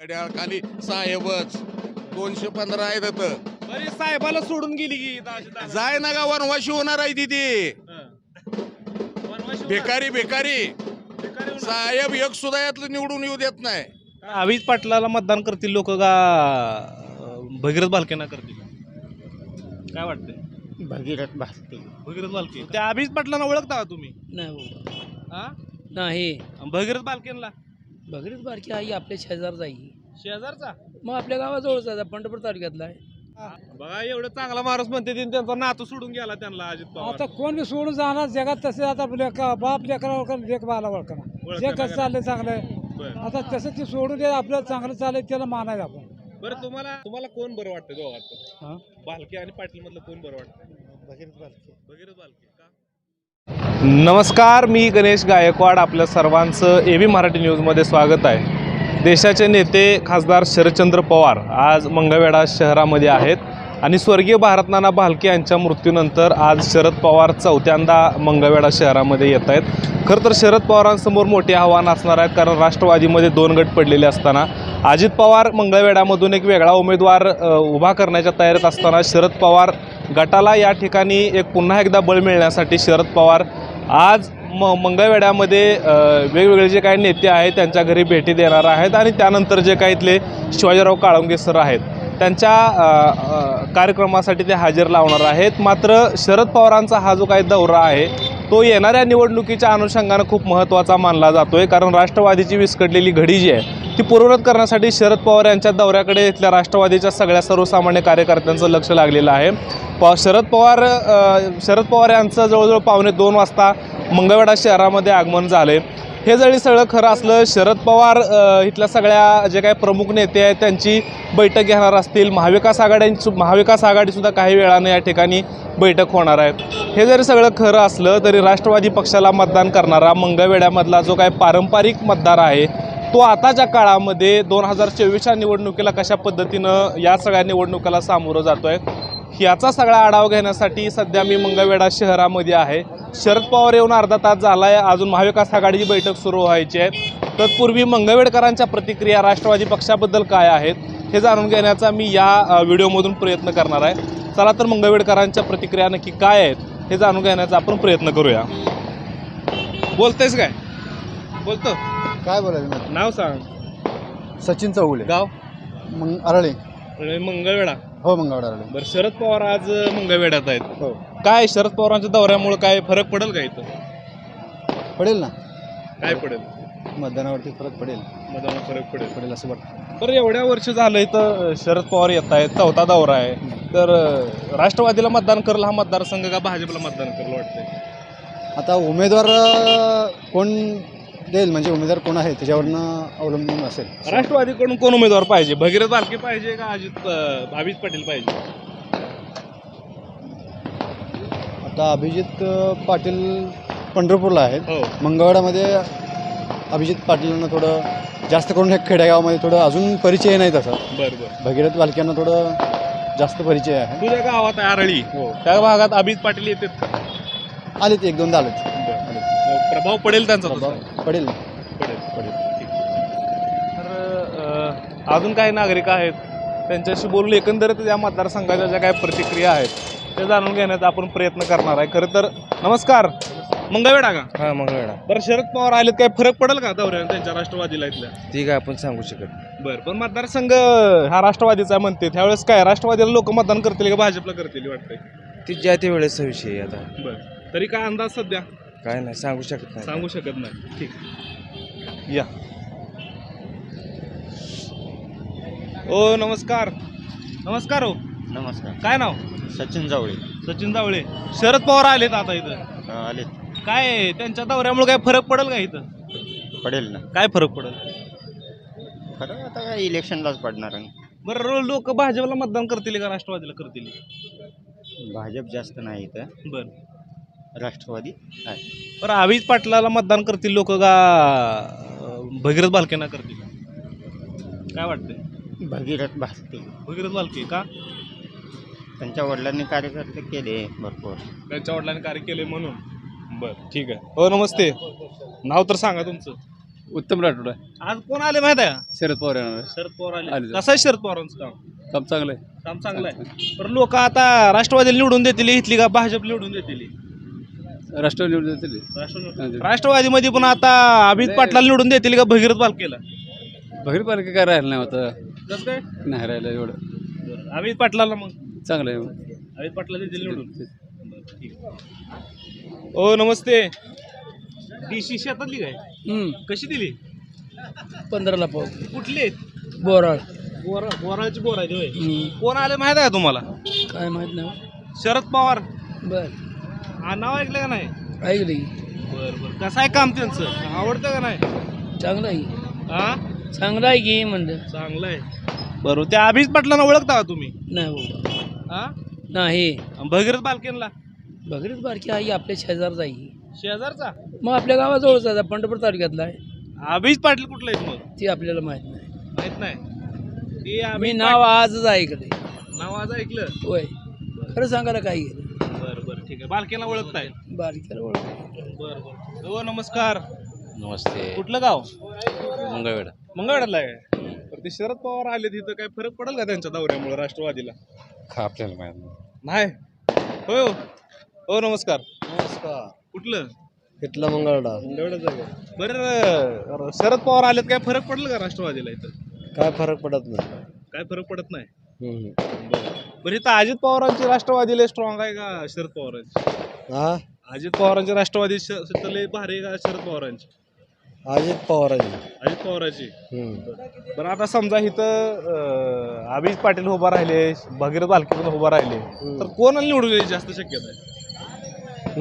घड्याळ खाली. साहेबच. दोनशे पंधरा आहेत इथं. बरी साहेबाला सोडून गेली की. जाय ना का वनवाशी होणार आहे तिथे हं. वनवाशी होणार. बेकारी बेकारी बेकारी होणार. साहेब एक सुद्धा यातलं निवडून येऊ देत नाही. अभिज पाटलाला मतदान करतील लोक का अं, भगीरथ बालकेना करतील? काय वाटतंय? भगीरथ भासते भगीरथ बालके त्या अभिज पाटलांना ओळखता का तुम्ही? नाही हो. हा? नाही. भगीरथ बालकेनला भगीरथ बारकी आई आपल्या शेजार जाई शेजारचा? मग आपल्या गावाजवळच आहे पंढरपूर तालुक्यातला आहे. बघा एवढं चांगला माणूस म्हणते ते त्यांचा नातू सोडून गेला त्यांना अजित पवार. आता कोण बी सोडून जाणार जगात तसे आता लेका बाप लेकरा ओळखा लेख बाला ओळखा जे कसं. चाललंय चांगलंय बरं. आता तसं ते सोडून दे आपलं चांगलं चाललंय त्याला मानायचं आपण. बरं तुम्हाला तुम्हाला कोण बरं वाटतं दोघात? बालके आणि पाटील मधलं कोण बरं वाटतं भगीरथ भासते भगीरथ बालके का? नमस्कार मी गणेश गायकवाड. आपल्या सर्वांचं ए बी मराठी न्यूजमध्ये स्वागत आहे. देशाचे नेते खासदार शरदचंद्र पवार आज मंगळवेढा शहरामध्ये आहेत आणि स्वर्गीय भारतनाना भालके यांच्या मृत्यूनंतर आज शरद पवार चौथ्यांदा मंगळवेढा शहरामध्ये येत आहेत. खरं तर शरद पवारांसमोर मोठे आव्हान असणार आहेत कारण राष्ट्रवादीमध्ये दोन गट पडलेले असताना अजित पवार मंगळवेढामधून एक वेगळा उमेदवार उभा करण्याच्या तयारीत असताना शरद पवार गटाला या ठिकाणी एक पुन्हा एकदा बळ मिळण्यासाठी शरद पवार आज म मंगळवेढ्यामध्ये वेगवेगळे जे काही नेते आहेत त्यांच्या घरी भेटी देणार आहेत आणि त्यानंतर जे काही इथले शिवाजीराव काळुंगे सर आहेत त्यांच्या कार्यक्रमासाठी ते हजेर लावणार आहेत. मात्र शरद पवारांचा हा जो काही दौरा आहे तो येणाऱ्या निवडणुकीच्या अनुषंगानं खूप महत्त्वाचा मानला जातो आहे कारण राष्ट्रवादीची विस्कटलेली घडी जी आहे ती पूर्ववत करण्यासाठी शरद पवार यांच्या दौऱ्याकडे इथल्या राष्ट्रवादीच्या सगळ्या सर्वसामान्य कार्यकर्त्यांचं लक्ष लागलेलं आहे. प शरद पवार शरद पवार यांचं जवळजवळ पावणे दोन वाजता मंगळवेढा शहरामध्ये आगमन झाले हे जरी सगळं खरं असलं शरद पवार इथल्या सगळ्या जे काही प्रमुख नेते आहेत त्यांची बैठक घेणार असतील. महाविकास आघाड्यांची महाविकास आघाडीसुद्धा काही वेळानं या ठिकाणी बैठक होणार आहे हे जरी सगळं खरं असलं तरी राष्ट्रवादी पक्षाला मतदान करणारा मंगळवेड्यामधला जो काही पारंपरिक मतदार आहे तो आताच्या काळामध्ये दोन हजार चोवीसच्या निवडणुकीला कशा पद्धतीनं या सगळ्या निवडणुकीला सामोरं जातो आहे याचा सगळा आढावा घेण्यासाठी सध्या मी मंगळवेढा शहरामध्ये आहे. शरद पवार येऊन अर्धा तास झाला आहे अजून महाविकास आघाडीची बैठक सुरू व्हायची आहे. तत्पूर्वी मंगळवेडकरांच्या प्रतिक्रिया राष्ट्रवादी पक्षाबद्दल काय आहेत हे जाणून घेण्याचा मी या व्हिडिओमधून प्रयत्न करणार आहे. चला तर मंगळवेडकरांच्या प्रतिक्रिया नक्की काय आहेत हे जाणून घेण्याचा आपण प्रयत्न करूया. बोलतेस काय? बोलतो. काय बोलायचं नाव सांग. सचिन चौगुले. गाव? मग अरळे मंगळवेढा. हो मंगळवार अरळे बरं शरद पवार आज मंगळवेढ्यात आहेत. हो. काय शरद पवारांच्या दौऱ्यामुळे काय फरक पडेल का इथं? पडेल ना. काय पडेल? मतदानावरती फरक पडेल. मतदानात फरक पडेल. पडेल असं वाटतं. बरं एवढ्या वर्ष झालं इथं शरद पवार येत आहेत चौथा दौरा आहे. तर अं, राष्ट्रवादीला मतदान करेल हा मतदारसंघ का भाजपला मतदान करेल वाटतंय? आता उमेदवार अं, कोण देईल म्हणजे उमेदवार कोण आहे त्याच्यावरनं अवलंबून असेल. राष्ट्रवादीकडून कोण उमेदवार पाहिजे? भगीरथ बालके पाहिजे का अजित अं, अभिज पाटील पाहिजे? आता अभिजित अं, पाटील पंढरपूरला आहेत. हो. मंगळवाडामध्ये अभिजित पाटीलांना थोडं जास्त करून ह्या खेडेगावामध्ये थोडं अजून परिचय नाही तसा. बरं बरं. भगीरथ बालक्यांना थोडं जास्त परिचय आहे. तुझ्या गावात आहे आरळी. हो. त्या भागात अभिज पाटील येतात? आले ते एक दोनदा आलेत. प्रभाव पडेल त्यांचा तसा? प्रभाव पडेल. पडेल पडेल. ठीक. तर अ, अजून काही नागरिक आहेत त्यांच्याशी बोलून एकंदरीत या मतदारसंघाच्या ज्या काही प्रतिक्रिया आहेत ते जाणून घेण्याचा आपण प्रयत्न करणार आहे. खरं तर नमस्कार. मंगळवेढा का? हा मंगळवेढा. बरं शरद पवार आलेत काय फरक पडेल का दौऱ्याने त्यांच्या राष्ट्रवादीला इथल्या? ती काय आपण सांगू शकत बरं पण मतदारसंघ हा राष्ट्रवादीचा म्हणते. त्यावेळेस काय राष्ट्रवादीला लोक मतदान करतील का भाजपला करतील वाटतंय? ती ज्या त्या वेळेचा विषय आहे आता. बरं. तरी काय अंदाज सध्या? काय नाही सांगू शकत नाही. सांगू शकत नाही. ठीक. या. ओ नमस्कार. नमस्कार हो. नमस्कार. काय नाव? सचिन जावळे. सचिन जावळे. शरद पवार आलेत आता इथं. आले काय त्यांच्या दौऱ्यामुळे काय फरक पडेल का इथं? पडेल ना. काय फरक पडेल? खरं आता काय इलेक्शनलाच पडणार बरं लोक भाजपला मतदान करतील का राष्ट्रवादीला करतील? भाजप जास्त नाही इथं. बरं. राष्ट्रवादी आहे. बरं अभिज पाटलाला मतदान करतील लोक का अं, भगीरथ बालकेना करतील? काय वाटतंय? भगीरथ भासते भगीरथ बालके का? त्यांच्या वडिलांनी कार्यकर्ते केले भरपूर. त्यांच्या वडिलांनी कार्य केले म्हणून. बरं ठीक आहे. हो नमस्ते. नाव तर सांगा तुमचं. उत्तम राठोड. आहे आज कोण आले माहीत आहे? का? शरद पवार येणार शरद पवार आले. आले. कसं आहे शरद पवारांचं काम? काम चांगलं आहे. काम चांगलं आहे. तर लोक आता राष्ट्रवादीला निवडून देतील इथली का भाजप निवडून देतील? राष्ट्रवादी निवडून देतील. राष्ट्रवादी राष्ट्रवादीमध्ये पण आता अमित पाटला निवडून देतील का भगीरथ बालकेला भगीर पालखी काय राहिलं नाही आता. कसं काय? नाही राहिलं एवढं. अमित पाटलाला मग? चांगलं आहे. अमित पाटला देतील निवडून. ओ नमस्ते. डीसी शेतातली काय? हम्म, कशी दिली? पंधराला पाव. कुठली आहेत? बोराळ. बोरा बोराची बोराची होय. हम्म, कोण आले माहीत आहे का तुम्हाला? काय माहीत नाही. शरद पवार. बर. हा नाव ऐकलं का नाही? ऐकली बर बर. कसं आहे काम त्यांचं? आवडतं का नाही? चांगलं आहे. हा? चांगलं आहे की म्हणलं. चांगलं आहे. बरोबर त्या अभिज पाटलांना ओळखता का तुम्ही? नाही बाबा हा? नाही. आणि भगीरथ बालकेनला भगरीत बारकी आई आपल्या शेजारचा आहे. शेजारचा? मग आपल्या गावाजवळचा आहे पंढरपूर तालुक्यातला आहे. अभिज पाटील कुठला आहेत मग? ती आपल्याला माहीत नाही. माहीत नाही. ते मी अभिज नाव आजच ऐकले पाटील- नाव आज ऐकलं? होय. खरं सांगायला काही गेलं बरं बरं ठीक आहे. बालकेला ओळखताय? बारकीला ओळख बरं बरं. हो नमस्कार. नमस्ते. कुठलं गाव? मंगळवेढा. मंगळवाड्याला आहे. तर ते शरद पवार आले तिथं काय फरक पडेल का त्यांच्या दौऱ्यामुळे राष्ट्रवादीला? का आपल्याला माहीत नाही. नाही? होय हो. हो नमस्कार. नमस्कार. कुठलं? इथला आहे. बरं शरद पवार आलेत काय फरक पडेल का राष्ट्रवादीला इथं? काय फरक पडत नाही. काय फरक पडत नाही? हम्म. बरं. इथं अजित पवारांची राष्ट्रवादीला स्ट्रॉंग आहे का शरद पवारांची? हा? अजित पवारांची राष्ट्रवादी श- श- लय भारी आहे का शरद पवारांची? अजित पवारांची. अजित पवारांची. बरं आता समजा इथं अं, अभिज पाटील उभा राहिले भगीरथ पण उभा राहिले तर कोणाला निवडून यायची जास्त शक्यता आहे?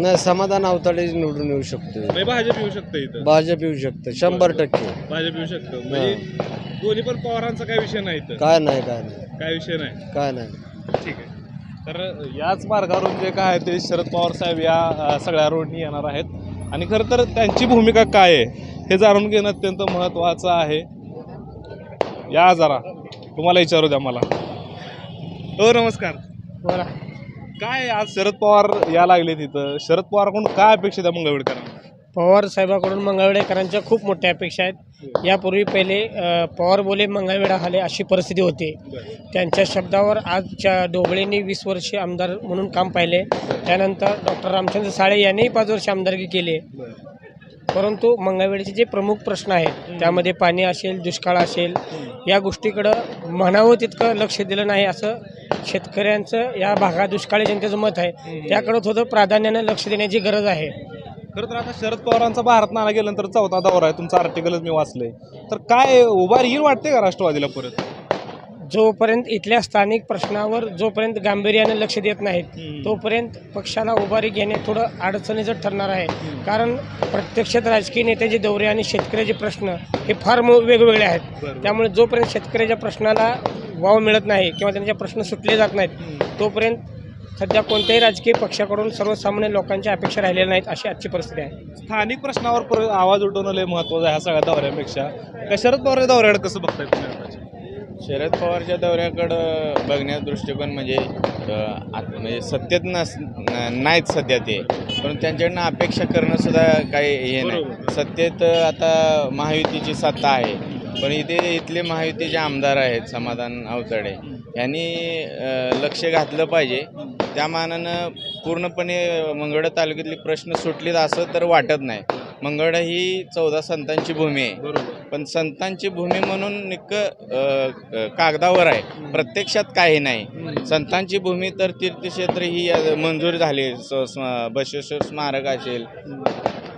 नाही समाधान अवताडे निवडून येऊ शकतो नाही भाजप येऊ शकतं इथं. भाजप येऊ शकतं शंभर टक्के. भाजप येऊ शकतं. म्हणजे दोन्ही पण पवारांचा काय विषय नाही इथं. काय नाही काय नाही. काय विषय नाही. काय नाही. ठीक आहे. तर याच मार्गावरून जे काय आहे ते शरद पवार साहेब या सगळ्या रोडनी येणार आहेत. आणि खरं तर त्यांची भूमिका काय आहे हे जाणून घेणं अत्यंत महत्त्वाचं आहे. या जरा तुम्हाला विचारू द्या मला. हो नमस्कार. बोला. काय आज शरद पवार या लागले तिथं शरद पवारकडून काय अपेक्षित आहे मंगळवेडकरांना? पवार साहेबाकडून मंगळवेडेकरांच्या खूप मोठ्या अपेक्षा आहेत. यापूर्वी पहिले पवार बोले मंगळवेढा आले अशी परिस्थिती होती. त्यांच्या शब्दावर आजच्या डोबळेंनी वीस वर्षे आमदार म्हणून काम पाहिले. त्यानंतर डॉक्टर रामचंद्र साळे यांनीही पाच वर्ष आमदारकी केली. परंतु मंगळवेढीचे जे प्रमुख प्रश्न आहेत त्यामध्ये पाणी असेल दुष्काळ असेल या गोष्टीकडं म्हणावं तितकं लक्ष दिलं नाही असं शेतकऱ्यांचं या भागात दुष्काळी जनतेचं मत आहे. त्याकडं थोडं प्राधान्यानं लक्ष देण्याची गरज आहे. खरं तर आता शरद पवारांचा भारत नाणा गेल्यानंतर चौथा दौरा आहे. तुमचं आर्टिकलच मी वाचलंय. तर काय उभा येईल वाटते का राष्ट्रवादीला परत? जोपर्यंत इथल्या स्थानिक प्रश्नावर जोपर्यंत गांभीर्याने लक्ष देत नाहीत. तोपर्यंत पक्षाला उभारी घेणे थोडं अडचणीचं ठरणार आहे. कारण प्रत्यक्षात राजकीय नेत्याचे दौरे आणि शेतकऱ्याचे प्रश्न हे फार वेगवेगळे आहेत. त्यामुळे जोपर्यंत शेतकऱ्याच्या प्रश्नाला वाव मिळत नाही किंवा त्यांचे प्रश्न सुटले जात नाहीत तोपर्यंत सध्या कोणत्याही राजकीय पक्षाकडून सर्वसामान्य लोकांच्या अपेक्षा राहिलेल्या नाहीत अशी आजची परिस्थिती आहे. स्थानिक प्रश्नावर पर- आवाज उठवणं लय महत्वाचं आहे ह्या सगळ्या दौऱ्यापेक्षा. काय शरद पवार दौऱ्याकडे कसं बघताय तुम्ही? शरद पवारच्या दौऱ्याकडं बघण्याचा दृष्टिकोन म्हणजे आत- म्हणजे सत्तेत नस न- नाहीत सध्या ते. पण त्यांच्याकडनं अपेक्षा करणं सुद्धा काही हे नाही. सत्तेत आता महायुतीची सत्ता आहे. पण इथे इथले महायुतीचे आमदार आहेत समाधान अवतडे. यांनी अ, लक्ष घातलं पाहिजे. त्या मानानं पूर्णपणे मंगळा तालुक्यातले प्रश्न सुटलेत असं तर वाटत नाही. मंगळा ही चौदा संतांची भूमी आहे. पण संतांची भूमी म्हणून निक्क अ, कागदावर आहे. प्रत्यक्षात काही नाही. संतांची भूमी तर तीर्थक्षेत्र ही मंजूर झाली. बसवेश्वर स्मारक असेल.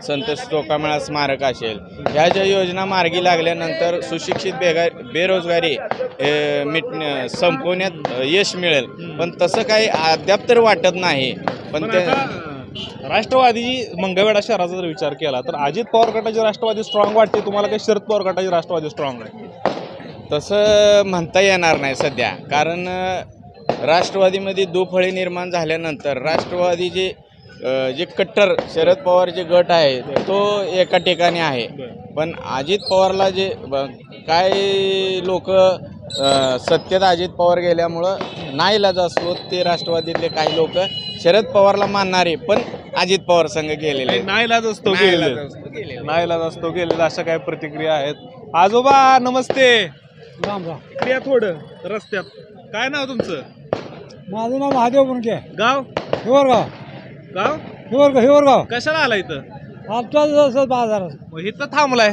संत टोकामेळा स्मारक असेल. ह्या ज्या योजना मार्गी लागल्यानंतर सुशिक्षित बेगा बेरोजगारी मिट संपवण्यात यश मिळेल. पण तसं काही अद्याप तर वाटत नाही. पण ते राष्ट्रवादी मंगळवेढा शहराचा जर विचार केला तर अजित पवार गटाची राष्ट्रवादी स्ट्रॉंग वाटते? तुम्हाला काही शरद पवार गटाची राष्ट्रवादी स्ट्रॉंग आहे? तसं म्हणता येणार नाही सध्या. कारण राष्ट्रवादीमध्ये दुफळी निर्माण झाल्यानंतर राष्ट्रवादीचे अ, जे कट्टर शरद पवार जे गट आहे तो एका ठिकाणी आहे. पण अजित पवारला जे काय लोक सत्तेत अजित पवार गेल्यामुळं नाईलाज असतो ते राष्ट्रवादीतले काही लोक शरद पवारला मानणारे पण अजित पवार संघ गेलेले आहेत. नाईलाज असतो गेलेले. गेलेले. नाईलाज असतो गेलेले अशा काही प्रतिक्रिया आहेत. आजोबा नमस्ते. राम राम. इकडे या थोडं रस्त्यात. काय नाव तुमचं? माझं नाव महादेव बुनके गाव? हिवरगाव. गाव? हिवरगाव हिवरगाव. कशाला आला इथं? आमचा जसं बाजार. मग इथं थांबलाय.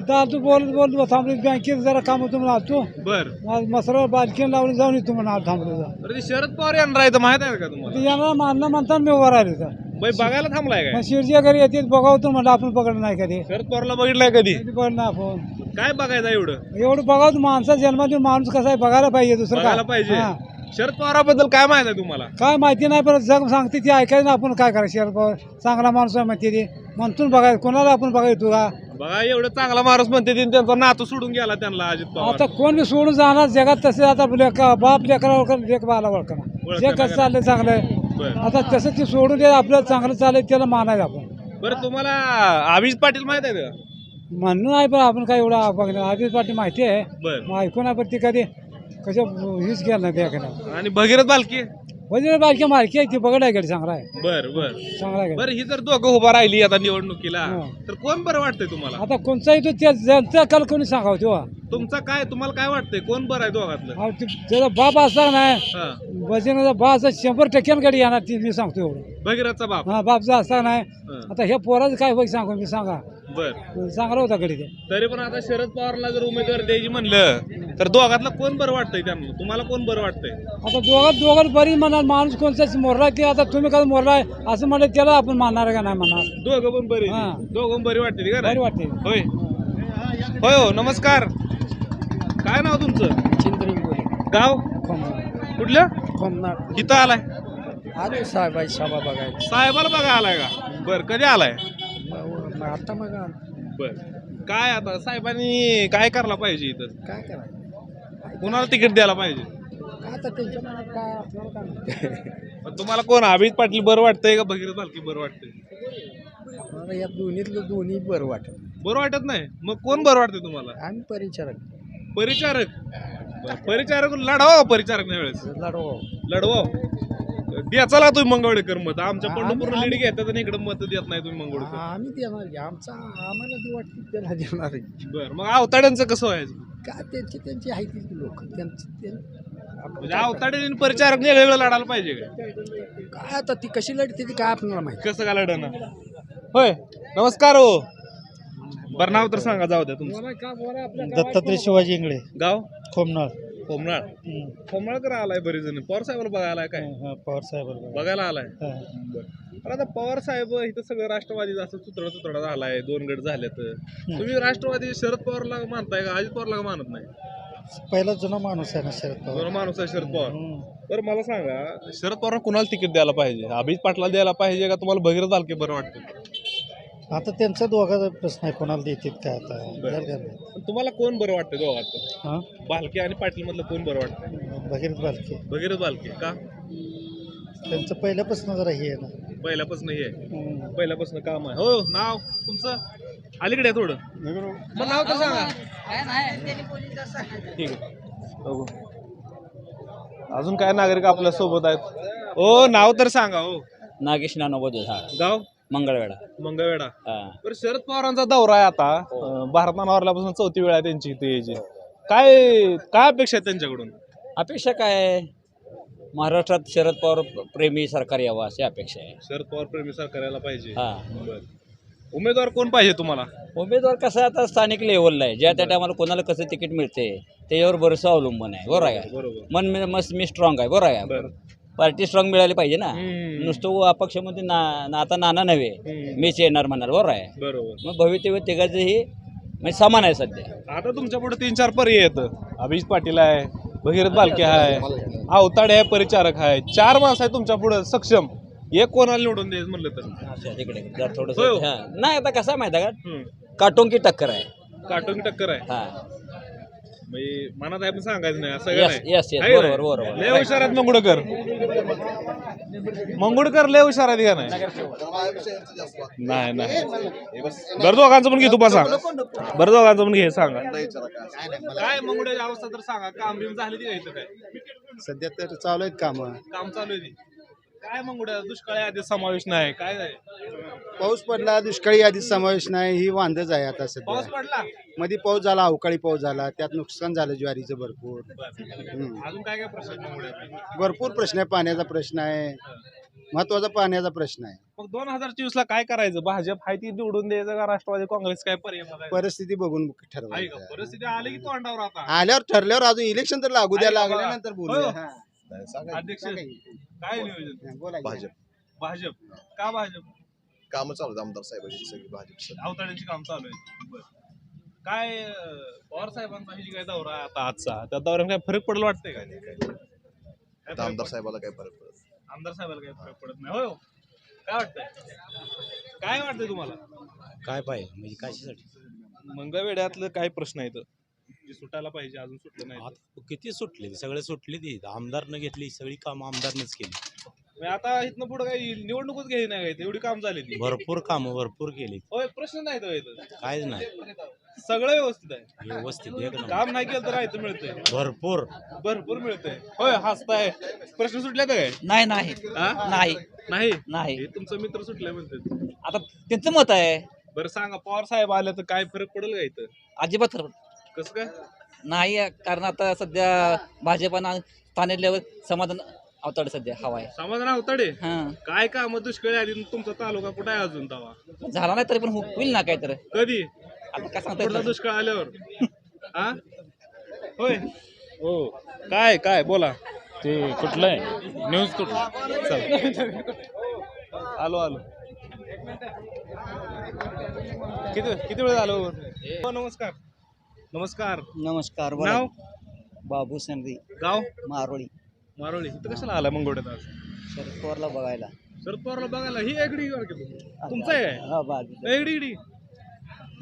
इथं आलतो बोलत बोलत थांबलो. बँकेत जरा काम होतं म्हणून आलतो. बर. मसरा बालकीन लावून जाऊन येतो म्हणून आलो थांबलो जा अरे ते शरद पवार येणार आहे माहीत आहे का तुम्हाला? ते मानणं म्हणता मी उभा राहिले बाई बघायला थांबलाय काय? मग शिरच्या घरी येते बघावतो म्हणलं आपण पकडलं नाही कधी. शरद पवारला बघितलंय कधी? कधी पकडलं नाही आपण. काय बघायचं एवढं? एवढं बघावतो माणसा जन्मातील माणूस कसा आहे बघायला पाहिजे दुसरं बघायला काय पाहिजे. हा. शरद पवाराबद्दल काय माहीत आहे तुम्हाला? काय माहिती नाही परत जग सांगते ती ऐकायचं ना आपण काय करायचं? शरद पवार चांगला माणूस आहे म्हणते ते. म्हणतून बघायचं कोणाला आपण बघायचो का बघा एवढं चांगला माणूस म्हणते ते, त्यांचा नातू सोडून गेला त्यांना अजित पवार. आता कोण बी सोडून जाणार जगात तसे आता लेका बाप लेकरा ओळखा लेक बाला ओळखा जे कसं. चाललंय चांगलं आहे. बरं. आता तसं ते सोडून दे आपलं चांगलं चाललंय त्याला मानायचं आपण. बरं तुम्हाला अभिज पाटील माहीत आहे का? म्हणणं नाही पण आपण काय एवढं बघणार. आधीच पाठी माहिती आहे. बर. मग ऐकून आहे पण ती कधी कशा हीच केलं नाही त्याकडे आणि भगीरथ बालकी वजीर बारकी मालकी आहे ती बघड आहे कडे चांगला आहे. बर बर. चांगला आहे. बर ही जर दोघं उभा राहिली आता निवडणुकीला हा. तर कोण बरं वाटतंय तुम्हाला? आता कोणचाही तो त्या जनता काल कोणी सांगावं तेव्हा. तुमचा काय तुम्हाला काय वाटतंय? कोण बरं आहे दोघातलं? अहो, ते- त्याचा बाप असला नाही हा. बाप असं शंभर टक्क्यांकडे येणार ती मी सांगतो एवढं. भगीरथचा बाप? हा बापचा असला नाही हा. आता ह्या पोराचं काय होईल सांगू मी सांगा. बर. चांगला होता कडे ते. तरी पण आता शरद पवारला जर उमेदवार द्यायची म्हणलं तर दोघातलं कोण बरं वाटतंय त्यांना? तुम्हाला कोण बरं वाटतंय? आता दोघात दोघात बरी म्हणणार माणूस कोणताच मोरला की आता तुम्ही कधी मोरलाय असं म्हणलं त्याला आपण मानणार का नाही म्हणणार दोघं पण बरी. हा. दोघं बरी वाटते का बरी नाही? वाटते होय. होय हो नमस्कार. काय नाव तुमचं? बोले. गाव? कुठलं? खोमनाथ इथं आलाय. आले साहेबाई सभा बघायला साहेबाला बघा आलाय का? बर कधी आलाय? मग आता मग बर. काय आता साहेबांनी काय करायला पाहिजे इथं? काय करायचं? कोणाला तिकीट द्यायला पाहिजे? काय आता त्यांच्या मनात काय आपल्याला काय माहिती? पण तुम्हाला कोण अभिज पाटील बरं वाटतंय का? भगीरथ बालकी बरं वाटतंय? आपल्याला या दोन्हीतलं दोन्ही बरं वाटत. बरं वाटत नाही. मग कोण बरं वाटतंय तुम्हाला? आम्ही परिचारक. परिचारक. परिचारक लढवा परिचारक नाही वेळेस. लढवा. लढवा. द्याचा ला तुम्ही मंगळवेडकर मत. आमच्या पंढरपूर लीड घेतात आणि इकडे मत देत नाही तुम्ही मंगळवेडकर. आम्ही देणार की आमचा आम्हाला जे वाटतं त्याला देणार आहे. बर मग अवताड्यांचं कसं व्हायचं? काय त्यांची त्यांची आहे ती लोक. त्यांचं म्हणजे अवताडे परिचारक वेगळं लढायला पाहिजे का? काय आता ती कशी लढते ती काय आपल्याला माहिती कसं का लढणं होय नमस्कार हो. बरं नाव तर सांगा जाऊ द्या तुमचं. दत्तात्रय शिवाजी इंगळे. गाव? खोमनाळ. कोमनाळ कोमनाळकर आलाय बरेच जण पवार साहेबाला बघायला आलाय काय पवार साहेब बघायला. आलाय. आता पवार साहेब इथं सगळं राष्ट्रवादी असं सुतळा सुतळा झालाय दोन गट झाल्यात तुम्ही राष्ट्रवादी शरद पवारला मानताय का अजित पवारला का मानत नाही? पहिला जुना माणूस आहे ना शरद बरं माणूस आहे शरद पवार. बरं मला सांगा शरद पवार कुणाला तिकीट द्यायला पाहिजे? अभिज पाटला द्यायला पाहिजे का? तुम्हाला भगीरथ बालके बरं वाटतं? आता त्यांचा दोघाचा प्रश्न आहे कोणाला देतात काय आता? पण तुम्हाला कोण बरं वाटतं दोघात हां? बालके आणि पाटील मधलं कोण बरं वाटतं? भगीरथ बालके. भगीरथ बालके का? त्यांचं पहिल्यापासून जरा हे आहे ना. पहिल्यापासून हे आहे. पहिल्यापासून काम आहे. हो नाव तुमचं? अलीकडे आहे थोडं. मग नाव तर सांगा. ठीक आहे. बघू. अजून काय नागरिक आपल्यासोबत आहेत? ओ नाव तर सांगा हो. नागेश नानोबद्दल झाड गाव? मंगळवेढा. मंगळवेढा. हा. बरं शरद पवारांचा दौरा आहे आता. अं, भारत नावारल्यापासून चौथी वेळा आहे त्यांची इथे यायची. काय काय अपेक्षा आहे त्यांच्याकडून? अपेक्षा काय आहे? महाराष्ट्रात शरद पवार प्रेमी सरकार यावं अशी अपेक्षा आहे. शरद पवार प्रेमी करायला पाहिजे. हा. बरं. उमेदवार कोण पाहिजे तुम्हाला? उमेदवार कसं आहे आता स्थानिक लेवलला आहे. ज्या त्या टायमाला कोणाला कसं तिकीट मिळते त्याच्यावर बरंचसं अवलंबून आहे. बरोबर आहे का? बरोबर. मन मी- मस्त मी स्ट्रॉंग आहे. बरोबर आहे? बरं. पार्टी स्ट्रॉंग मिळाली पाहिजे ना. नुसतं अपक्षामध्ये ना ना- आता नाना नव्हे. मीच येणार म्हणाल बरोबर आहे. बरोबर. मग भवितव्य तिघाचंही म्हणजे समान आहे सध्या. आता तुमच्यापुढे तीन चार पर्याय आहेत. अभिजित पाटील आहे भगीरथ बालके आहे अवताडे आहे परिचारक आहे. चार माणसं आहे तुमच्यापुढे सक्षम. एक कोणाला निवडून द्यायचं म्हणलं तर? तिकडे. जर थोडंसं होय हो. नाही आता कसं आहे माहिती आहे. का? काटोंकी टक्कर आहे. काटून टक्कर आहे. हा. म्हणजे मनात आहे पण सांगायचं नाही असं काय नाही. आहे का बरोबर, नाही? बरोबर. लय हुशार आहेत मंगुडकर. मंगुडकर लय हुशार आहेत का नाही? नाही नाही. बरं दोघांचं पण घे तू बसा बरं दोघांचं पण घे सांगा. काय मंगुड्याची अवस्था तर सांगा. काम बिम झाली ती काय? सध्या तर चालू आहेत कामं. काम चालू आहे ती. काय मंगुड्या दुष्काळी आधी समावेश नाही काय आहे? पाऊस पडला दुष्काळी यादीत समावेश नाही ही वांदच आहे आता सध्या पाऊस पडला मध्ये पाऊस झाला अवकाळी पाऊस झाला त्यात नुकसान झालं ज्वारीचं भरपूर हम्म. अजून काय काय प्रश्न आहेत भरपूर प्रश्न आहे पाण्याचा प्रश्न आहे महत्त्वाचा पाण्याचा प्रश्न आहे मग दोन हजार चोवीस ला काय करायचं भाजप हाय ती निवडून द्यायचं का राष्ट्रवादी काँग्रेस काय पर्याय बघायचा? परिस्थिती बघून आहे का? ठरवायचं परिस्थिती आली की तोंडावर आता आल्यावर ठरल्यावर अजून इलेक्शन तर लागू द्या आहे का बघा? लागल्यानंतर बोलूया हो. हा. अध्यक्ष काय नियोजन? हा, बोला. भाजप. भाजप. का भाजप? कामं चालू आहेत आमदार साहेबांची सगळी भाजप अवताड्यांची काम चालू आहे बरं. काय अं, पवार साहेबांचा ही जी काय दौरा आहे आता आजचा? त्या दौऱ्यात काय फरक पडला वाटतंय का? काय फरक आमदार पड- साहेबाला काय फरक पडत आमदार साहेबाला काही फरक पडत नाही. होय हो? काय वाटतंय? काय वाटतंय तुम्हाला? काय पाहिजे? म्हणजे कशासाठी? मंगळवेड्यातलं काय प्रश्न आहेत जे सुटायला पाहिजे अजून सुटलं नाही आता किती सुटले? ते सगळे सुटले ती. आमदारनं घेतली सगळी कामं आमदारनंच केली. म्हणजे आता इथनं पुढे काही निवडणूकच घ्यायची नाही काय एवढी काम झाली ती. भरपूर कामं भरपूर केली. होय प्रश्न नाही तो इथं. काहीच नाही. सगळं व्यवस्थित आहे. व्यवस्थित एक नंबर. काम नाही केलं तर राहायचं मिळतंय. भरपूर. भरपूर मिळतंय. होय हसताय प्रश्न सुटले तर काय? नाही नाही. हा? नाही. नाही? नाही. हे तुमचा मित्र सुटलाय म्हणतात आता त्यांचं मत आहे. बरं सांगा पवार साहेब आले तर काय फरक पडेल का इथं? अजिबात खरं कसं काय? नाही कारण आता सध्या भाजपानं स्थानिक लेवल समाधान अवताड सध्या हवा आहे. समाधान अवताडे? हा. काय काम दुष्काळी आधी तुमचा तालुका कुठे आहे अजून तवा? झाला नाही तरी पण हो- होईल ना काय तर कधी? आता काय सांगता पुढचा. दुष्काळ आल्यावर? हा? होय. हो. काय काय? बोला. ते कुठलं आहे न्यूज कुठलं आलो आलो. किती किती वेळ झालो? हो नमस्कार. नमस्कार. नमस्कार नाव? बाबू संधी. गाव? मारोळी. मारोळी. इथं कशाला आला मंगोड्यात आज? शरद पवारला बघायला. शरद पवारला बघायला. ही एगडी तुमचं. आहे? काय? हा बाजू एगडी इगडी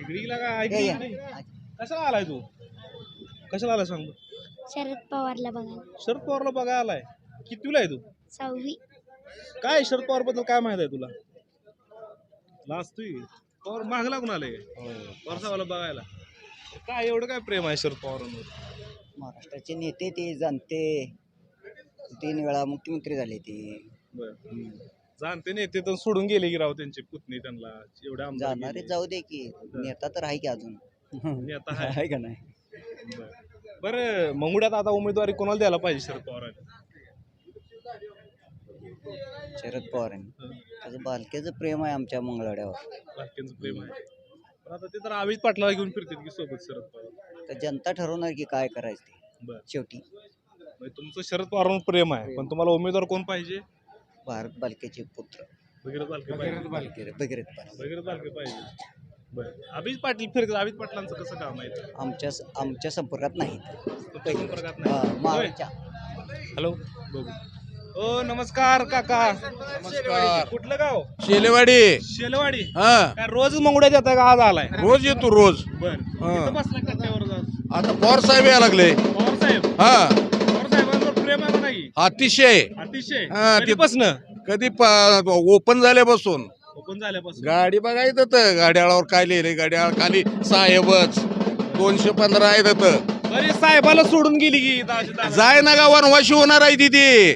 इगडीला काय ऐकली कशाला आलाय तू? कशाला आलाय सांग बरं? शरद पवारला बघायला. शरद पवारला बघायला आलाय कितवीला आहे तू? सहावी. काय शरद पवारबद्दल काय माहीत आहे तुला? लाजतोय. पवार माग लागून आले पवार साहेबाला बघायला. काय एवढं काय प्रेम आहे शरद पवारांवर? महाराष्ट्राचे नेते ते जाणते तीन वेळा मुख्यमंत्री झाले ते. बरं. जाणते नेते तर सोडून गेले की राव त्यांचे पुतणे त्यांना. एवढे आमदार जाणारे गेले. जाऊ दे की. नेता तर आहे की अजून. नेता आहे. आहे का नाही? बरं. बरं मंगुड्यात आता उमेदवारी कोणाला द्यायला पाहिजे शरद पवारांनी? शरद पवारांनी. त्याचं बालक्याचं प्रेम आहे आमच्या मंगळवाड्यावर. बाकीचं प्रेम आहे. आता ते तर अमित पाटलाला घेऊन फिरतात की सोबत शरद पवार. तर जनता ठरवणार की काय करायचं ते. बरं. शेवटी. म्हणजे तुमचं शरद पवारांवर प्रेम आहे पण तुम्हाला उमेदवार कोण पाहिजे? भारत बालकेचे पुत्र. भगीरथ बालके पाहिजे. पाटील. भगीरथ बालके. पाहिजे. बरं. अभिज पाटील फिरतात. अभिज पाटलांचं कसं काम आहे इथं? आमच्या आमच्या संपर्कात नाही तुमच्या संपर्कात हा, नाही हॅलो? बघू. ओ नमस्कार काका. नमस्कार. कुठलं गाव? शेलेवाडी. शेलवाडी. हा. काय रोज मंगुड्यात येताय का? आज आलाय. रोज येतो रोज. बर. इथं बसला कट्ट्यावर जाऊन. आता पवार साहेब यायला लागले. पवार साहेब? हा. पवार साहेबांवर प्रेम आहे का नाही अतिशय. अतिशय. हा, ते- कधीपासनं कधी ओपन झाल्यापासून. ओपन झाल्यापासून. गाडी बघायचं तर गाड्याळावर काय लिहिले गाड्याळ खाली साहेबच. दोनशे पंधरा आहेत. बरे साहेबाला सोडून गेली की इथं अशी दादा. जाय ना का वनवाशी होणार आहे तिथे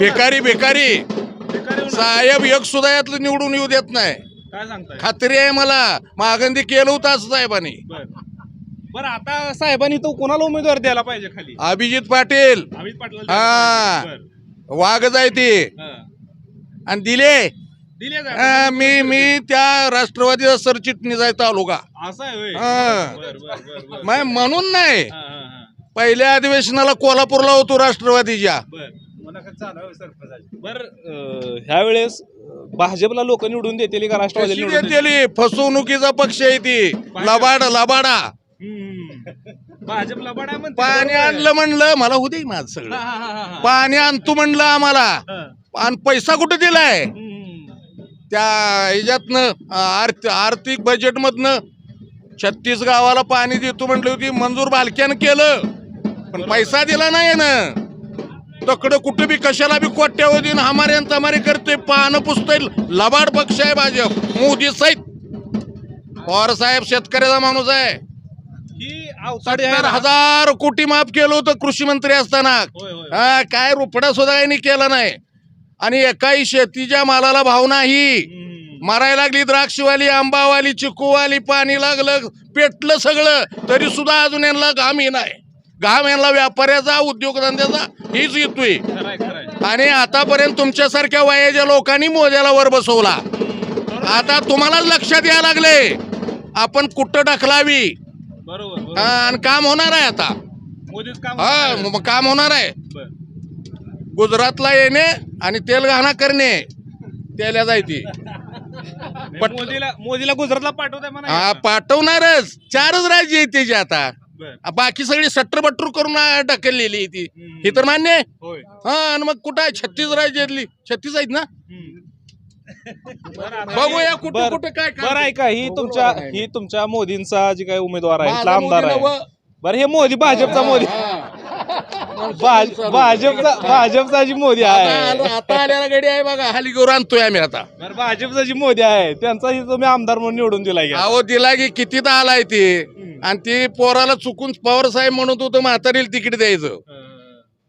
बेकारी होणार. साहेब एक सुद्धा यातलं निवडून येऊ देत नाही. काय सांगताय? खात्री आहे मला. मागंदी केलं होतं असं साहेबांनी. बर. बर आता साहेबांनी तो कोणाला उमेदवार द्यायला पाहिजे खाली? अभिजित पाटील. अमित पाटील हा. वाघ जाय ते आणि दिले. दिले जा हा, मी मी त्या राष्ट्रवादीचा सरचिटणीस आहे तालुका. असं आहे होय? हा. बर बर बर बर मै- म्हणून नाही. हा, हा, हा. पहिल्या अधिवेशनाला कोल्हापूरला होतो राष्ट्रवादीच्या. बर. बर अं, ह्या वेळेस अं, भाजपला लोक निवडून देतील का राष्ट्रवादी निवडून देतील? फसवणुकीचा पक्ष आहे ती लबाड लबाडा हम्म. भाजपला बडा म्हणते पाणी. आणलं म्हणलं मला होऊ दे माझ हा, सगळं हा, हा, हा, हा. पाणी आणतो म्हणलं आम्हाला हा. आणि पैसा कुठे दिलाय हम्म. त्या ह्याच्यातनं आर्थ आर्थिक बजेटमधनं छत्तीस गावाला पाणी देतो म्हटलं होती मंजूर बालक्यानं केलं पण पैसा दिला नाही ना तकडं कुठं बी कशाला बी कोट्यावधी हमारे तमारे करते पानं पुसतय लबाड पक्ष आहे भाजप मोदी सहित पवार साहेब शेतकऱ्याचा माणूस आहे ही सत्तर? हजार कोटी माफ केलं होतं कृषी मंत्री असताना. हा काय रुपडा सुद्धा यांनी केला नाही आणि एकाही शेतीच्या मालाला भाव नाही. मारायला लागली द्राक्षवाली आंबावाली चिकूवाली पाणी लागलं पेटलं सगळं तरी सुद्धा अजून यांना घाम नाही घाम यांना व्यापाऱ्याचा उद्योगधंद्याचा हीच येतोय. आणि आतापर्यंत तुमच्यासारख्या वयाच्या लोकांनी मोद्याला वर बसवला. आता तुम्हालाच लक्षात यायला लागले. आपण कुठं ढकलावी? बरोबर आणि काम होणार आहे आता. हा काम होणार आहे. गुजरातला येणे आणि तेल घाणा करणे. त्याला जायती मोदीला मोदीला गुजरातला पाठवताय म्हणा हा पाठवणारच. चारच राज्य आहेत त्याची आता. बाकी सगळी सट्टर बट्टर करून ढकललेली आहे ती. हे तर मान्य आहे. होय. हा आणि मग कुठं आहे? छत्तीस राज्यातली छत्तीस आहेत ना? बघूया कुठं कुठं काय काय बरं ऐका ही तुमच्या ही तुमच्या मोदींचा जी काही उमेदवार आहे इथला आमदार मोदी आहे. बरं हे मोदी भाजपचा मोदी. भाज- भाजपचा भाजपचा जी मोदी आहे. आता आलेला गडी आहे बघा. हाली घेऊन आणतोय आम्ही आता. बरं भाजपचा जी मोदी आहे त्यांचा ही तुम्ही आमदार म्हणून निवडून दिलाय का अहो दिला की कितीदा आलाय ते. आणि ते पोराला चुकून पवार साहेब म्हणत होतं म्हातारीला तिकीट द्यायचं.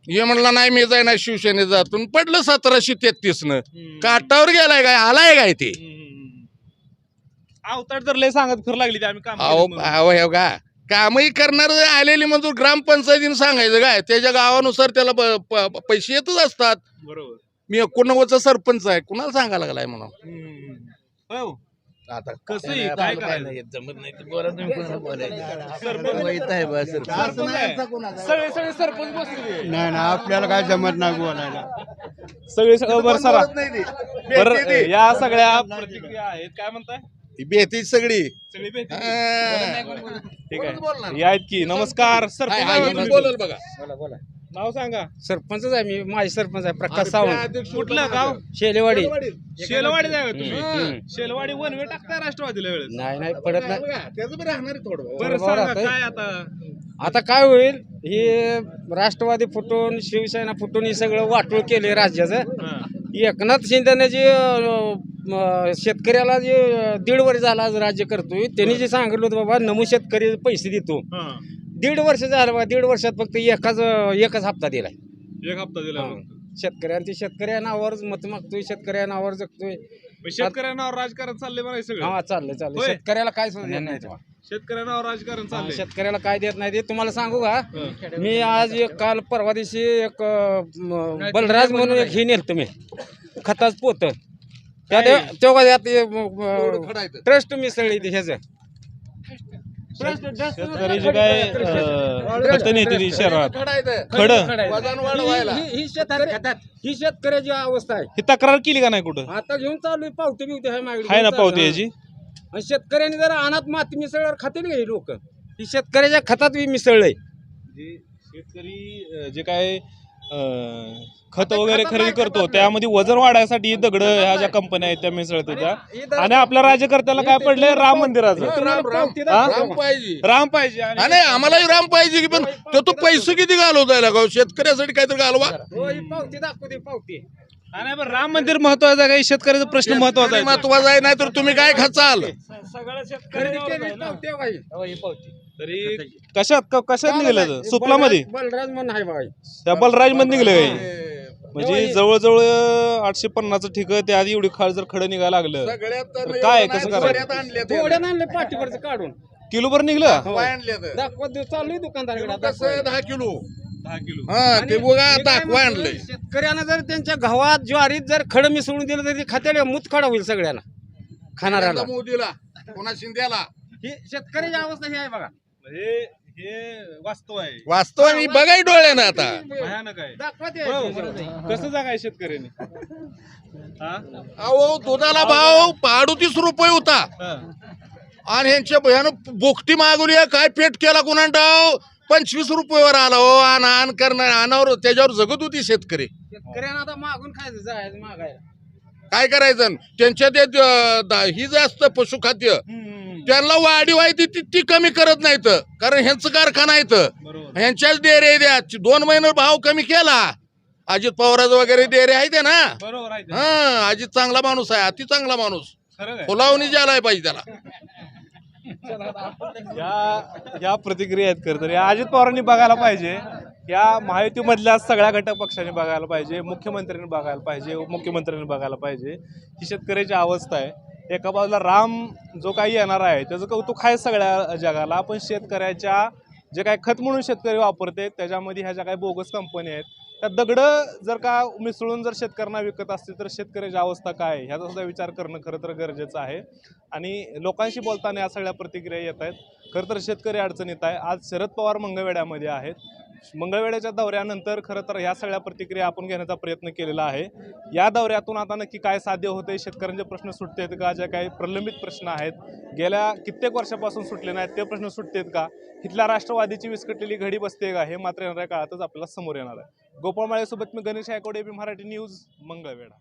हे. म्हणला नाही मी जाईना शिवसेनेत जातून. पडलं सतराशे तेहतीस न. काटावर गेलाय काय? आलाय काय ते? अवताड तर लय सांगत फिर लागली ते आम्ही काम अहो अहो हे का कामही करणार आलेली मंजूर ग्रामपंचायतीने सांगायचं काय? त्याच्या गावानुसार त्याला प- प- पैसे येतच असतात. बरोबर. मी एकोणनव्वदचा सरपंच आहे कुणाला सांगायला लागलाय म्हणून? हो. आता कसं आहे? काय करायचं? सरपंच आहे. सगळे सगळे सरपंच बसले नाही ना आपल्याला काय जमत नाही बोलायला. सगळे सगळं बरं सरा. बरं या सगळ्या प्रतिक्रिया आहेत. काय म्हणताय? ही भीती सगळी. सगळी भेटली? ठीक आहे. या आहेत की नमस्कार सरपंच हाय, आहे. हाय, का तुम्ही तुम्ही? बोलाल बघा. बोला बोला. नाव सांगा. सरपंचच आहे मी माझे सरपंच आहे प्रकाश सावंत. कुठलं गाव? शेलेवाडी. शेलवाडी जागा तुम्ही. शेलवाडी वन वे टाकताय राष्ट्रवादीला वेळेस? नाही नाही पडत नाही. बघा, त्याचं बी राहणार आहे थोडं. बरं सांगा. काय आता? आता काय होईल हे राष्ट्रवादी फुटून शिवसेना फुटून हे सगळं वाटोळ केले राज्याचं. हा. एकनाथ शिंदेने जे अं, म, शेतकऱ्याला जे अं, दीड वर्ष झाला आज राज्य करतोय त्यांनी जे सांगितलं होतं बाबा नमू शेतकरी पैसे देतो. हा. दीड वर्ष झालं बा दीड वर्षात फक्त एकाच एकच हप्ता दिलाय. एक हप्ता दिला हा. शेतकऱ्यांची शेतकऱ्या नावावरच मत मागतोय शेतकऱ्या नावावर जगतोय. शेतकऱ्यांवर राजकारण चाललंय बघा हे सगळं. हा चाललंय चाललंय. होय. शेतकऱ्याला काय सुद्धा नाही तेव्हा. शेतकऱ्यांवर राजकारण हा, चाललंय. शेतकऱ्याला काय देत नाही ते तुम्हाला सांगू का? हा. मी आज एक काल परवा दिवशी एक अं, म, बलराज म्हणून एक हे नेलं तुम्ही खताच पोत. त्या तेव्हा त्यात ट्रस्ट मिसळली ह्याचं. शेतकरी जे काय खतं नेते शहरात खडं ही ही शेतकरी ही शेतकऱ्याची अवस्था आहे. ही तक्रार केली का नाही कुठं? आता घेऊन चालू आहे पावते बिवते आहे आहे ना पावती. याची? आणि शेतकऱ्यांनी जर अनाथ माती मिसळल्यावर खाते नाही लोक? ही शेतकऱ्याच्या खतात मिसळलंय. जे शेतकरी जे काय अं, खत वगैरे खरेदी करतो त्यामध्ये वजन वाढायसाठी दगड ह्या ज्या कंपन्या आहेत त्या मिसळत होत्या आणि आपल्या राज्यकर्त्याला काय पडलंय? राम मंदिराचं. राम राम. हा? राम पाहिजे. राम पाहिजे आणि हा, नाही आम्हालाही राम पाहिजे की पण तो तो पैसे किती घालवताय का शेतकऱ्यासाठी काहीतरी घालवा. हो, ही पावती दाखवू दे पावती नाही, पण राम मंदिर महत्वाचं आहे का? शेतकऱ्याचा प्रश्न महत्त्वाचा आहे. महत्त्वाचा आहे नाही तर तुम्ही काय खचाल? सगळं शेतकरी पावती आहे बाई. तरी कशात क- कशात निघालं ते? सुपलामध्ये? बलराज म्हणून आहे त्या बलराजमध्ये निघलं काही म्हणजे जवळजवळ आठशे पन्नास ठीक आहे त्या आधी एवढी खाळ जर खडं निघायला लागलं. सगळ्यात तर काय कसं करायचं? आणले थोड्यानं आणले पाठीवरचं काढून. किलोभर निघलं? आणले दाखवत चालू आहे दुकानदाराकडे कसं दहा किलो दहा किलो? हा ते बघा दाखवा आणलंय. शेतकऱ्यानं जर त्यांच्या गव्हात ज्वारीत जर खड मिसळून दिलं तर ते खात्याला मूत खडा होईल सगळ्यांना खाणाऱ्याला. मोदीला पुन्हा शिंद्याला. ही शेतकऱ्याची अवस्था ही आहे बघा. हे हे वास्तव आहे. वास्तव मी बघाय डोळ्यानं आता. भयानक आहे. दाखवा ते हो. कसं जागाय शेतकऱ्यांनी? हा? अहो दुधाला भाव अडतीस रुपये होता. हा. आणि ह्यांच्या भयानं बोकटी मागवली आहे, काय पेट केला कोणा डाव पंचवीस रुपयावर आला हो आण आण करणार आणावर त्याच्यावर जगत होती शेतकरी. शेतकऱ्यांना आता मागून खायचं जायचं मागायला. काय करायचं? त्यांच्या ते द- ही जे असतं पशुखाद्य त्यांना वाढीव आहे ती ती- कमी करत नाहीत. कारण ह्यांचं कारखाना आहेत. बरोबर. ह्यांच्याच डेरे द्या दोन महिने भाव कमी केला. अजित पवाराचं वगैरे डेरे आहे ते ना. बरोबर आहे ते. हा अजित चांगला माणूस आहे अति चांगला माणूस. खरं फुलावणी ज्याला पाहिजे त्याला. या या प्रतिक्रिया आहेत खरं तर. या अजित पवारांनी बघायला पाहिजे. या महायुतीमधल्या सगळ्या घटक पक्षांनी बघायला पाहिजे. मुख्यमंत्र्यांनी बघायला पाहिजे. उपमुख्यमंत्र्यांनी बघायला पाहिजे. ही शेतकऱ्याची अवस्था आहे. एका बाजूला राम जो काही येणार आहे त्याचं कौतुक आहे सगळ्या जगाला. पण शेतकऱ्याच्या जे काही खत म्हणून शेतकरी वापरते त्याच्यामध्ये ह्या ज्या काही बोगस कंपन्या आहेत त्या दगडं जर का मिसळून जर शेतकऱ्यांना विकत असतील तर शेतकऱ्याची अवस्था काय आहे? ह्याचा सुद्धा विचार करणं खरं तर गरजेचं आहे. आणि लोकांशी बोलताना या सगळ्या प्रतिक्रिया येत आहेत. खरं तर शेतकरी अडचणीत आहे. आज शरद पवार मंगळवेड्यामध्ये आहेत. मंगळवेड्याच्या दौऱ्यानंतर खरं तर ह्या सगळ्या प्रतिक्रिया आपण घेण्याचा प्रयत्न केलेला आहे. या दौऱ्यातून आता नक्की काय साध्य होते शेतकऱ्यांचे प्रश्न सुटतेत का? ज्या काही प्रलंबित प्रश्न आहेत गेल्या कित्येक वर्षापासून सुटले नाहीत ते प्रश्न सुटतेत का? इथल्या राष्ट्रवादीची विस्कटलेली घडी बसते का? हे मात्र येणाऱ्या काळातच आपल्याला समोर येणार आहे. गोपाळ माळेसोबत मी गणेश आयकोडे बी मराठी न्यूज मंगळवेढा.